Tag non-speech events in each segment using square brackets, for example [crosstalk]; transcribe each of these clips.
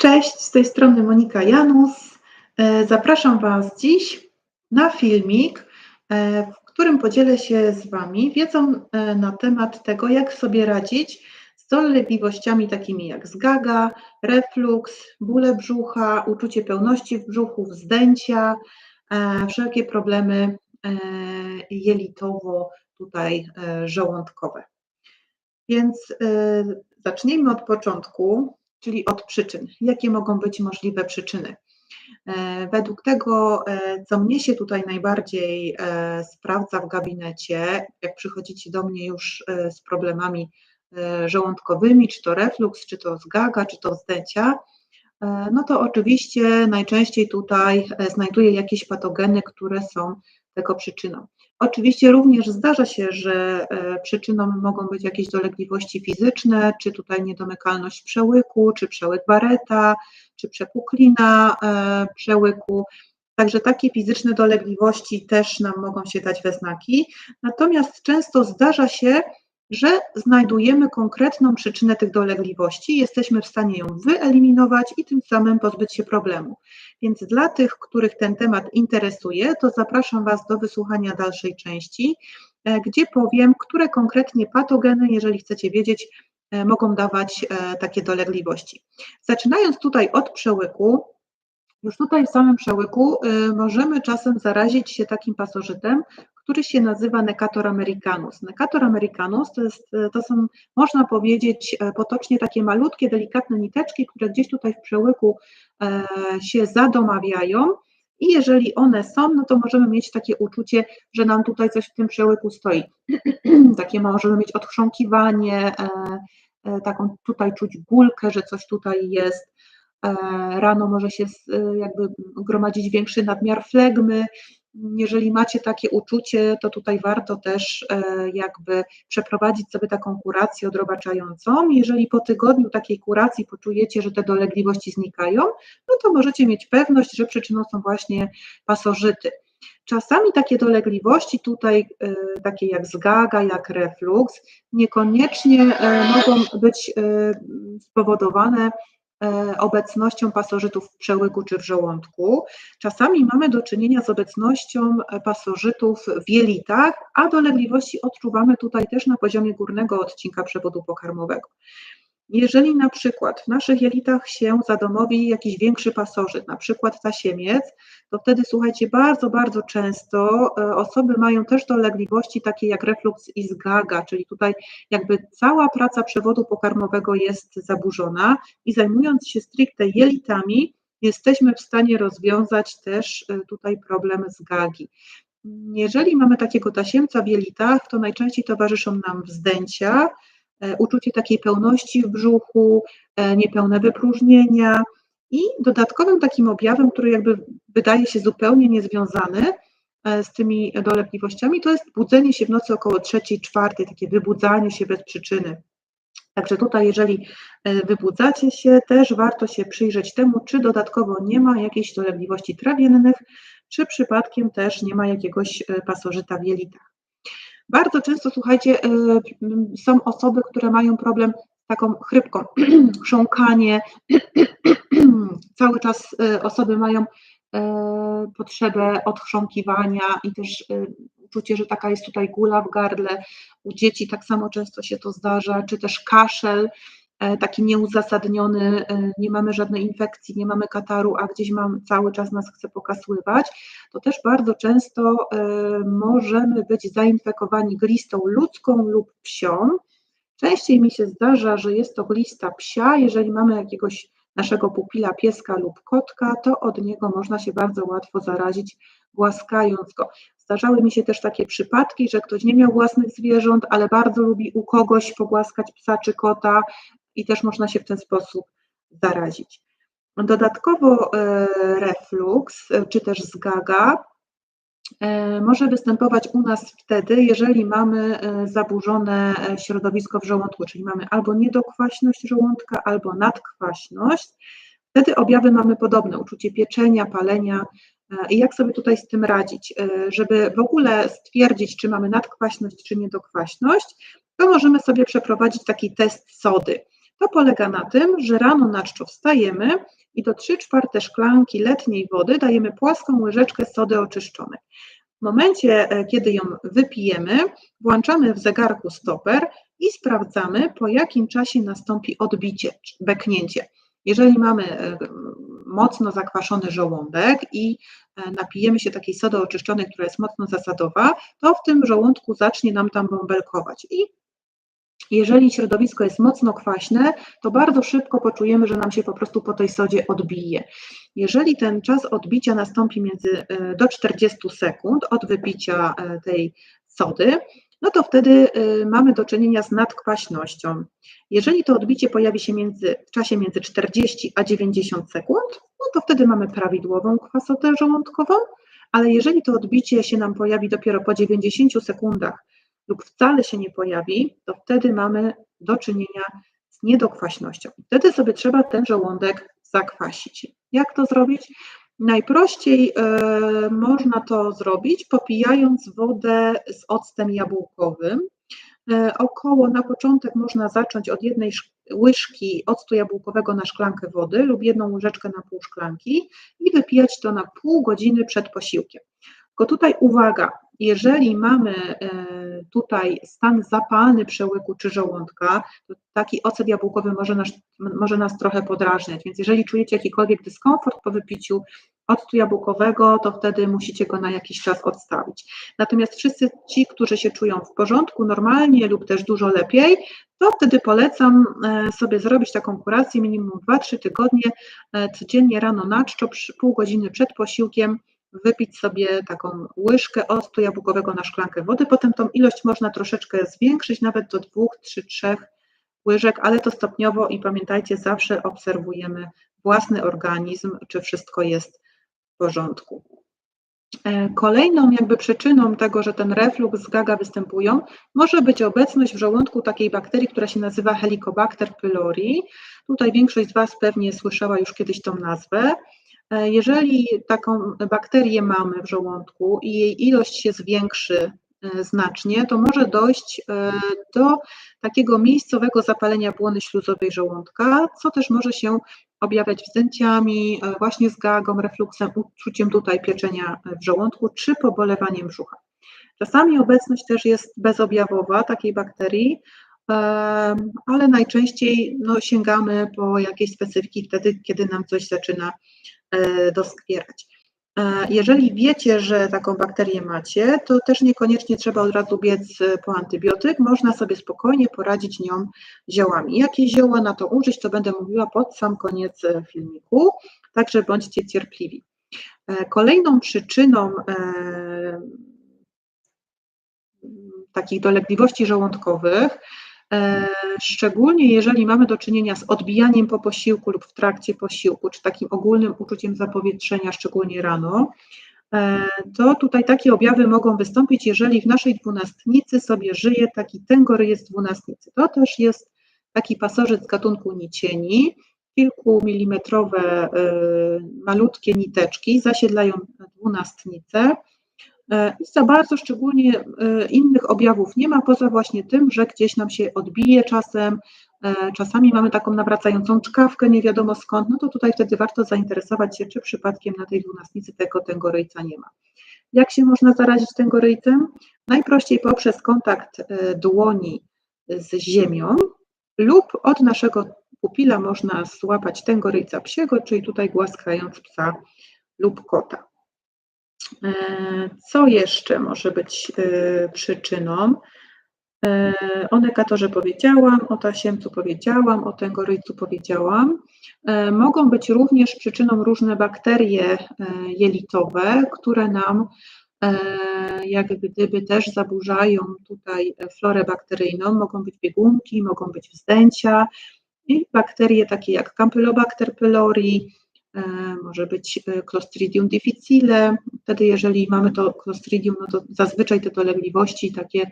Cześć, z tej strony Monika Janus. E, zapraszam Was dziś na filmik, e, w którym podzielę się z Wami wiedzą e, na temat tego, jak sobie radzić z dolegliwościami takimi jak zgaga, refluks, bóle brzucha, uczucie pełności w brzuchu, wzdęcia, wszelkie problemy jelitowo tutaj żołądkowe. Więc zacznijmy od początku czyli od przyczyn. Jakie mogą być możliwe przyczyny? E, według tego, e, co mnie się tutaj najbardziej e, sprawdza w gabinecie, jak przychodzicie do mnie już z problemami żołądkowymi, czy to refluks, czy to zgaga, czy to wzdęcia, no to oczywiście najczęściej tutaj znajduję jakieś patogeny, które są tego przyczyną. Oczywiście również zdarza się, że e, przyczyną mogą być jakieś dolegliwości fizyczne, czy tutaj niedomykalność przełyku, czy przełyk Bareta, czy przepuklina e, przełyku. Także takie fizyczne dolegliwości też nam mogą się dać we znaki. Natomiast często zdarza się, że znajdujemy konkretną przyczynę tych dolegliwości, jesteśmy w stanie ją wyeliminować i tym samym pozbyć się problemu. Więc dla tych, których ten temat interesuje, to zapraszam Was do wysłuchania dalszej części, e, gdzie powiem, które konkretnie patogeny, jeżeli chcecie wiedzieć, e, mogą dawać e, takie dolegliwości. Zaczynając tutaj od przełyku, już tutaj w samym przełyku możemy czasem zarazić się takim pasożytem, który się nazywa Necator americanus. Necator americanus to, jest, to są, można powiedzieć, e, potocznie takie malutkie, delikatne niteczki, które gdzieś tutaj w przełyku e, się zadomawiają. I jeżeli one są, no to możemy mieć takie uczucie, że nam tutaj coś w tym przełyku stoi. [clears throat] takie możemy mieć odchrząkiwanie, e, taką tutaj czuć gulkę, że coś tutaj jest. Rano może się jakby gromadzić większy nadmiar flegmy, jeżeli macie takie uczucie, to tutaj warto też e, jakby przeprowadzić sobie taką kurację odrobaczającą. Jeżeli po tygodniu takiej kuracji poczujecie, że te dolegliwości znikają, no to możecie mieć pewność, że przyczyną są właśnie pasożyty. Czasami takie dolegliwości tutaj, e, takie jak zgaga, jak refluks, niekoniecznie e, mogą być spowodowane E, obecnością pasożytów w przełyku czy w żołądku. Czasami mamy do czynienia z obecnością e, pasożytów w jelitach, a dolegliwości odczuwamy tutaj też na poziomie górnego odcinka przewodu pokarmowego. Jeżeli na przykład w naszych jelitach się zadomowi jakiś większy pasożyt, na przykład tasiemiec, to wtedy słuchajcie, bardzo, bardzo często e, osoby mają też dolegliwości takie jak refluks i zgaga, czyli tutaj jakby cała praca przewodu pokarmowego jest zaburzona i zajmując się stricte jelitami, jesteśmy w stanie rozwiązać też e, tutaj problem zgagi. Jeżeli mamy takiego tasiemca w jelitach, to najczęściej towarzyszą nam wzdęcia, uczucie takiej pełności w brzuchu, e, niepełne wypróżnienia. I dodatkowym takim objawem, który jakby wydaje się zupełnie niezwiązany e, z tymi dolegliwościami, to jest budzenie się w nocy około trzeciej, czwartej, takie wybudzanie się bez przyczyny. Także tutaj, jeżeli wybudzacie się, też warto się przyjrzeć temu, czy dodatkowo nie ma jakiejś dolegliwości trawiennych, czy przypadkiem też nie ma jakiegoś pasożyta w jelitach. Bardzo często, słuchajcie, e, są osoby, które mają problem z taką chrypką, [clears throat] chrząkanie. [clears throat] Cały czas e, osoby mają e, potrzebę odchrząkiwania i też uczucie, że taka jest tutaj gula w gardle. U dzieci tak samo często się to zdarza, czy też kaszel. E, taki nieuzasadniony, e, nie mamy żadnej infekcji, nie mamy kataru, a gdzieś mam, cały czas nas chce pokasływać, to też bardzo często e, możemy być zainfekowani glistą ludzką lub psią. Częściej mi się zdarza, że jest to glista psia, jeżeli mamy jakiegoś naszego pupila, pieska lub kotka, to od niego można się bardzo łatwo zarazić, głaskając go. Zdarzały mi się też takie przypadki, że ktoś nie miał własnych zwierząt, ale bardzo lubi u kogoś pogłaskać psa czy kota i też można się w ten sposób zarazić. Dodatkowo e, refluks e, czy też zgaga e, może występować u nas wtedy, jeżeli mamy zaburzone środowisko w żołądku, czyli mamy albo niedokwaśność żołądka, albo nadkwaśność. Wtedy objawy mamy podobne, uczucie pieczenia, palenia. I jak sobie tutaj z tym radzić? Żeby w ogóle stwierdzić, czy mamy nadkwaśność, czy niedokwaśność, to możemy sobie przeprowadzić taki test sody. To polega na tym, że rano na czczo wstajemy i do 3 czwarte szklanki letniej wody dajemy płaską łyżeczkę sody oczyszczonej. W momencie, e, kiedy ją wypijemy, włączamy w zegarku stoper i sprawdzamy, po jakim czasie nastąpi odbicie, beknięcie. Jeżeli mamy e, mocno zakwaszony żołądek i e, napijemy się takiej sody oczyszczonej, która jest mocno zasadowa, to w tym żołądku zacznie nam tam bąbelkować i jeżeli środowisko jest mocno kwaśne, to bardzo szybko poczujemy, że nam się po prostu po tej sodzie odbije. Jeżeli ten czas odbicia nastąpi między e, do 40 sekund od wypicia e, tej sody, no to wtedy e, mamy do czynienia z nadkwaśnością. Jeżeli to odbicie pojawi się między, w czasie między 40 a 90 sekund, no to wtedy mamy prawidłową kwasotę żołądkową, ale jeżeli to odbicie się nam pojawi dopiero po 90 sekundach, lub wcale się nie pojawi, to wtedy mamy do czynienia z niedokwaśnością. Wtedy sobie trzeba ten żołądek zakwasić. Jak to zrobić? Najprościej y, można to zrobić popijając wodę z octem jabłkowym. Y, około na początek można zacząć od jednej łyżki octu jabłkowego na szklankę wody lub jedną łyżeczkę na pół szklanki i wypijać to na pół godziny przed posiłkiem. Tylko tutaj uwaga, jeżeli mamy e, tutaj stan zapalny przełyku czy żołądka, to taki ocet jabłkowy może nas, może nas trochę podrażniać, więc jeżeli czujecie jakikolwiek dyskomfort po wypiciu octu jabłkowego, to wtedy musicie go na jakiś czas odstawić. Natomiast wszyscy ci, którzy się czują w porządku, normalnie lub też dużo lepiej, to wtedy polecam e, sobie zrobić taką kurację minimum 2-3 tygodnie, e, codziennie rano na czczo, pół godziny przed posiłkiem, wypić sobie taką łyżkę octu jabłkowego na szklankę wody. Potem tą ilość można troszeczkę zwiększyć, nawet do dwóch, trzy, trzech łyżek, ale to stopniowo i pamiętajcie, zawsze obserwujemy własny organizm, czy wszystko jest w porządku. E, kolejną jakby przyczyną tego, że ten reflux gaga występują, może być obecność w żołądku takiej bakterii, która się nazywa Helicobacter pylori. Tutaj większość z Was pewnie słyszała już kiedyś tą nazwę. E, jeżeli taką bakterię mamy w żołądku i jej ilość się zwiększy e, znacznie, to może dojść e, do takiego miejscowego zapalenia błony śluzowej żołądka, co też może się objawiać wzdęciami, właśnie z gagą, refluksem, uczuciem tutaj pieczenia w żołądku czy pobolewaniem brzucha. Czasami obecność też jest bezobjawowa takiej bakterii, ale najczęściej no, sięgamy po jakieś specyfiki wtedy, kiedy nam coś zaczyna doskwierać. E, jeżeli wiecie, że taką bakterię macie, to też niekoniecznie trzeba od razu biec e, po antybiotyk, można sobie spokojnie poradzić nią ziołami. Jakie zioła na to użyć, to będę mówiła pod sam koniec filmiku, także bądźcie cierpliwi. Kolejną przyczyną takich dolegliwości żołądkowych E, szczególnie jeżeli mamy do czynienia z odbijaniem po posiłku lub w trakcie posiłku, czy takim ogólnym uczuciem zapowietrzenia, szczególnie rano, e, to tutaj takie objawy mogą wystąpić, jeżeli w naszej dwunastnicy sobie żyje taki tengoryjec dwunastnicy. To też jest taki pasożyt z gatunku nicieni, kilkumilimetrowe e, malutkie niteczki zasiedlają dwunastnicę E, I za bardzo szczególnie e, innych objawów nie ma, poza właśnie tym, że gdzieś nam się odbije czasem, e, czasami mamy taką nawracającą czkawkę, nie wiadomo skąd, no to tutaj wtedy warto zainteresować się, czy przypadkiem na tej dwunastnicy tego tęgoryjca nie ma. Jak się można zarazić tęgoryjcem? Najprościej poprzez kontakt dłoni z ziemią lub od naszego pupila można złapać tęgoryjca psiego, czyli tutaj głaskając psa lub kota. E, co jeszcze może być e, przyczyną? E, o nekatorze powiedziałam, o tasiemcu powiedziałam, o tęgoryjcu powiedziałam. Mogą być również przyczyną różne bakterie jelitowe, które nam jak gdyby też zaburzają tutaj florę bakteryjną. Mogą być biegunki, mogą być wzdęcia i bakterie takie jak Campylobacter pylori, może być e, Clostridium difficile. Wtedy, jeżeli mamy to Clostridium, no to zazwyczaj te dolegliwości takie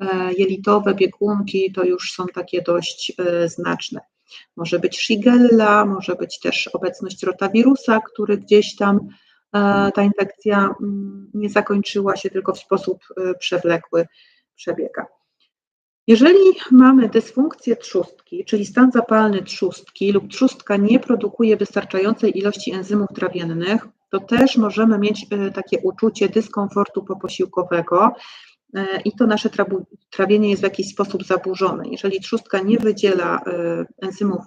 e, jelitowe, biegunki, to już są takie dość znaczne. Może być Shigella, może być też obecność rotawirusa, który gdzieś tam ta infekcja mm, nie zakończyła się, tylko w sposób przewlekły przebiega. Jeżeli mamy dysfunkcję trzustki, czyli stan zapalny trzustki lub trzustka nie produkuje wystarczającej ilości enzymów trawiennych, to też możemy mieć e, takie uczucie dyskomfortu poposiłkowego e, i to nasze trawienie jest w jakiś sposób zaburzone. Jeżeli trzustka nie wydziela e, enzymów,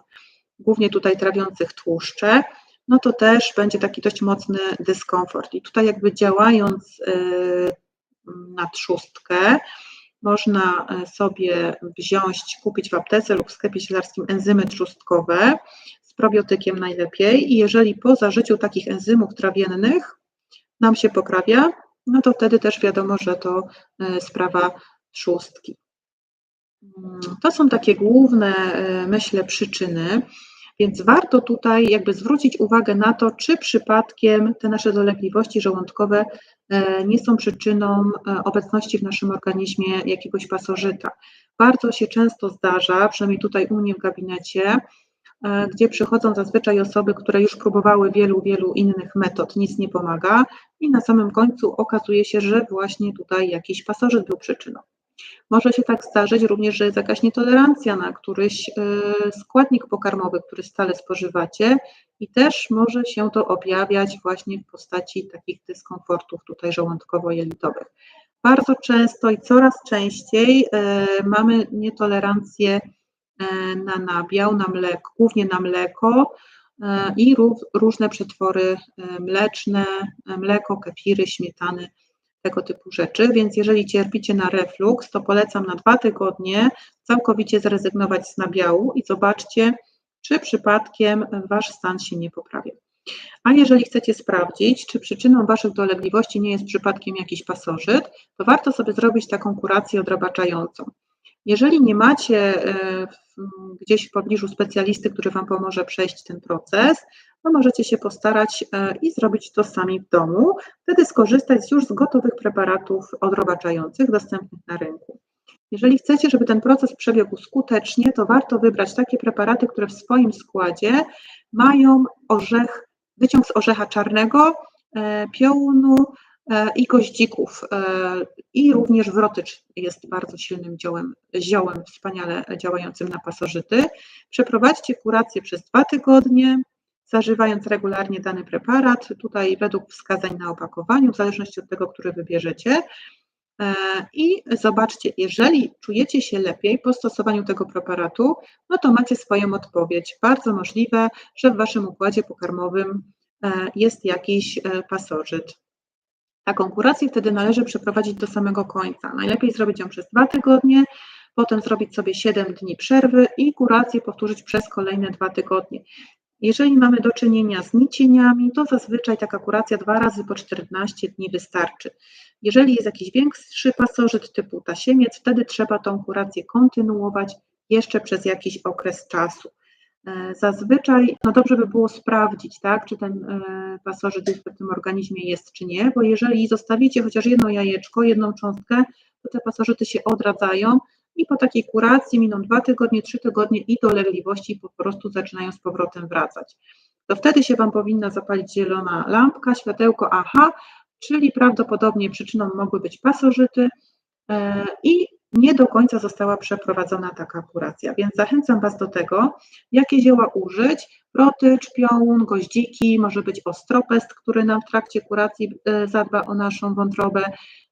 głównie tutaj trawiących tłuszcze, no to też będzie taki dość mocny dyskomfort. I tutaj jakby działając na trzustkę, można e, sobie wziąć, kupić w aptece lub w sklepie sielarskim enzymy trzustkowe z probiotykiem najlepiej i jeżeli po zażyciu takich enzymów trawiennych nam się poprawia, no to wtedy też wiadomo, że to e, sprawa trzustki. Mm, to są takie główne, e, myślę, przyczyny. Więc warto tutaj jakby zwrócić uwagę na to, czy przypadkiem te nasze dolegliwości żołądkowe nie są przyczyną e, obecności w naszym organizmie jakiegoś pasożyta. Bardzo się często zdarza, przynajmniej tutaj u mnie w gabinecie, e, gdzie przychodzą zazwyczaj osoby, które już próbowały wielu, wielu innych metod, nic nie pomaga i na samym końcu okazuje się, że właśnie tutaj jakiś pasożyt był przyczyną. Może się tak zdarzyć również, że jest jakaś nietolerancja na któryś e, składnik pokarmowy, który stale spożywacie i też może się to objawiać właśnie w postaci takich dyskomfortów tutaj żołądkowo-jelitowych. Bardzo często i coraz częściej e, mamy nietolerancję e, na nabiał, na mleko, głównie na mleko i różne przetwory mleczne, mleko, kefiry, śmietany tego typu rzeczy, więc jeżeli cierpicie na reflux, to polecam na dwa tygodnie całkowicie zrezygnować z nabiału i zobaczcie, czy przypadkiem wasz stan się nie poprawia. A jeżeli chcecie sprawdzić, czy przyczyną waszych dolegliwości nie jest przypadkiem jakiś pasożyt, to warto sobie zrobić taką kurację odrabaczającą. Jeżeli nie macie e, gdzieś w pobliżu specjalisty, który Wam pomoże przejść ten proces, to możecie się postarać e, i zrobić to sami w domu, wtedy skorzystać już z gotowych preparatów odrobaczających dostępnych na rynku. Jeżeli chcecie, żeby ten proces przebiegł skutecznie, to warto wybrać takie preparaty, które w swoim składzie mają orzech, wyciąg z orzecha czarnego, e, piołunu, i goździków. E, I również wrotycz jest bardzo silnym ziołem, ziołem wspaniale działającym na pasożyty. Przeprowadźcie kurację przez dwa tygodnie, zażywając regularnie dany preparat, tutaj według wskazań na opakowaniu, w zależności od tego, który wybierzecie. E, I zobaczcie, jeżeli czujecie się lepiej po stosowaniu tego preparatu, no to macie swoją odpowiedź. Bardzo możliwe, że w Waszym układzie pokarmowym jest jakiś pasożyt. Taką kurację wtedy należy przeprowadzić do samego końca. Najlepiej zrobić ją przez dwa tygodnie, potem zrobić sobie 7 dni przerwy i kurację powtórzyć przez kolejne dwa tygodnie. Jeżeli mamy do czynienia z nicieniami, to zazwyczaj taka kuracja dwa razy po 14 dni wystarczy. Jeżeli jest jakiś większy pasożyt typu tasiemiec, wtedy trzeba tą kurację kontynuować jeszcze przez jakiś okres czasu. E, zazwyczaj no dobrze by było sprawdzić, tak, czy ten e, pasożyt w tym organizmie jest, czy nie, bo jeżeli zostawicie chociaż jedno jajeczko, jedną cząstkę, to te pasożyty się odradzają i po takiej kuracji miną dwa tygodnie, trzy tygodnie i dolegliwości po prostu zaczynają z powrotem wracać. To wtedy się Wam powinna zapalić zielona lampka, światełko, aha, czyli prawdopodobnie przyczyną mogły być pasożyty e, i nie do końca została przeprowadzona taka kuracja. Więc zachęcam Was do tego, jakie zioła użyć. Protycz, piołun, goździki, może być ostropest, który nam w trakcie kuracji e, zadba o naszą wątrobę.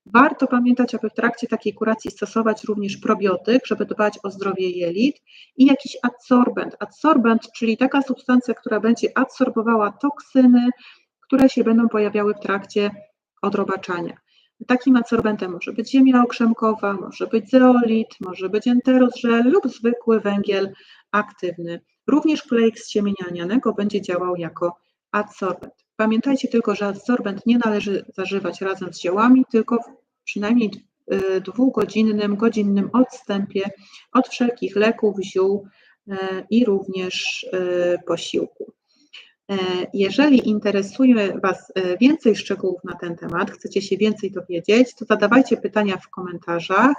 Warto pamiętać, aby w trakcie takiej kuracji stosować również probiotyk, żeby dbać o zdrowie jelit i jakiś adsorbent. Adsorbent, czyli taka substancja, która będzie adsorbowała toksyny, które się będą pojawiały w trakcie odrobaczania. Takim adsorbentem może być ziemia okrzemkowa, może być zeolit, może być enterozżel lub zwykły węgiel aktywny. Również klejk z siemienia lnianego będzie działał jako adsorbent. Pamiętajcie tylko, że adsorbent nie należy zażywać razem z ziołami, tylko w przynajmniej y, dwugodzinnym, godzinnym odstępie od wszelkich leków, ziół y, i również y, posiłku. E, jeżeli interesuje Was e, więcej szczegółów na ten temat, chcecie się więcej dowiedzieć, to zadawajcie pytania w komentarzach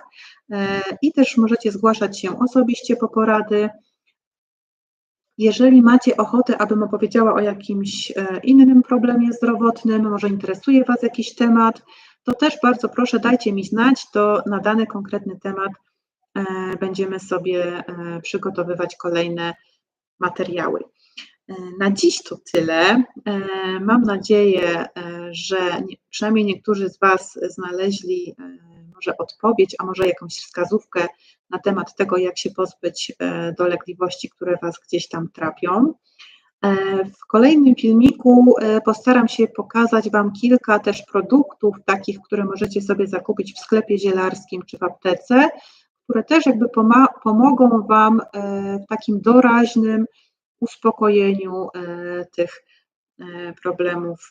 e, i też możecie zgłaszać się osobiście po porady. Jeżeli macie ochotę, abym opowiedziała o jakimś innym problemie zdrowotnym, może interesuje Was jakiś temat, to też bardzo proszę dajcie mi znać, to na dany konkretny temat będziemy sobie przygotowywać kolejne materiały. Na dziś to tyle. Mam nadzieję, że przynajmniej niektórzy z Was znaleźli może odpowiedź, a może jakąś wskazówkę na temat tego, jak się pozbyć dolegliwości, które Was gdzieś tam trapią. W kolejnym filmiku postaram się pokazać Wam kilka też produktów takich, które możecie sobie zakupić w sklepie zielarskim czy w aptece, które też jakby pomogą Wam w takim doraźnym uspokojeniu tych problemów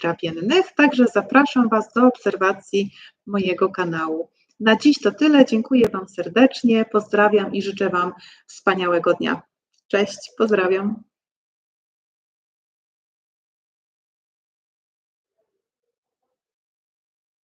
trawiennych. Także zapraszam Was do obserwacji mojego kanału. Na dziś to tyle. Dziękuję Wam serdecznie, pozdrawiam i życzę Wam wspaniałego dnia. Cześć, pozdrawiam.